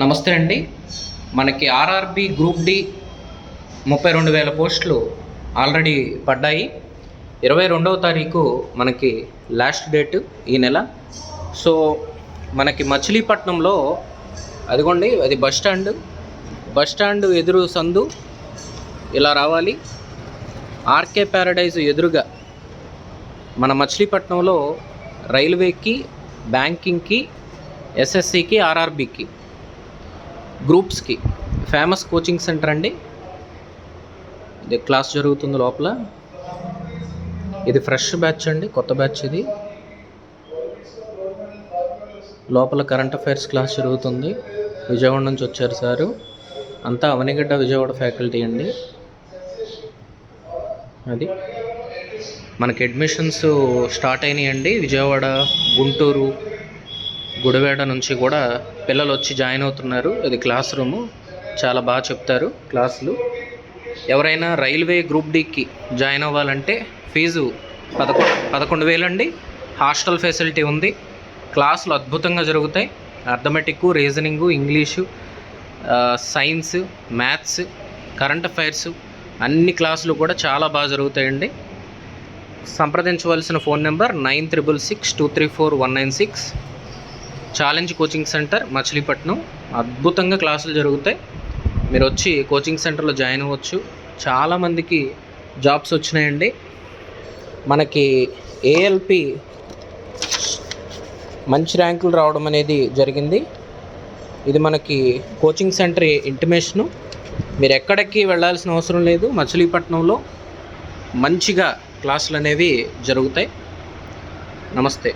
నమస్తే అండి. మనకి ఆర్ఆర్బి గ్రూప్ డి ముప్పై రెండు వేల పోస్టులు ఆల్రెడీ పడ్డాయి. ఇరవై రెండవ తారీఖు మనకి లాస్ట్ డేట్ ఈ నెల. సో మనకి మచిలీపట్నంలో అదిగోండి అది బస్ స్టాండ్. బస్ స్టాండ్ ఎదురు సందు ఇలా రావాలి. ఆర్కే ప్యారడైజ్ ఎదురుగా మన మచిలీపట్నంలో రైల్వేకి బ్యాంకింగ్కి ఎస్ఎస్సికి ఆర్ఆర్బికి గ్రూప్స్కి. ఫేమస్ కోచింగ్ సెంటర్ అండి. ఇది క్లాస్ జరుగుతుంది లోపల. ఇది ఫ్రెష్ బ్యాచ్ అండి కొత్త బ్యాచ్ ఇది. లోపల కరెంట్ అఫైర్స్ క్లాస్ జరుగుతుంది. విజయవాడ నుంచి వచ్చారు సారు. అంతా అవనిగడ్డ విజయవాడ ఫ్యాకల్టీ అండి. అది. మనకి అడ్మిషన్స్ స్టార్ట్ అయినాయండి. విజయవాడ గుంటూరు గుడివేడ నుంచి కూడా పిల్లలు వచ్చి జాయిన్ అవుతున్నారు. ఇది క్లాస్ రూము. చాలా బాగా చెప్తారు క్లాసులు. ఎవరైనా రైల్వే గ్రూప్ డికి జాయిన్ అవ్వాలంటే ఫీజు పదకొండు పదకొండు వేలండి. హాస్టల్ ఫెసిలిటీ ఉంది. క్లాసులు అద్భుతంగా జరుగుతాయి. Arithmetic reasoning English science maths current affairs అన్ని క్లాసులు కూడా చాలా బాగా జరుగుతాయండి. సంప్రదించవలసిన phone number nine triple six two three four one nine six. Challenge coaching centre Machilipatnam అద్భుతంగా క్లాసులు జరుగుతాయి. మీరు వచ్చి కోచింగ్ సెంటర్లో జాయిన్ అవ్వచ్చు. చాలామందికి జాబ్స్ వచ్చినాయండి. మనకి ఏఎల్పి మంచి ర్యాంకులు రావడం అనేది జరిగింది. ఇది మనకి కోచింగ్ సెంటర్ ఇంటిమేషను మీరు ఎక్కడికి వెళ్ళాల్సిన అవసరం లేదు. మచిలీపట్నంలో మంచిగా క్లాసులు అనేవి జరుగుతాయి. నమస్తే.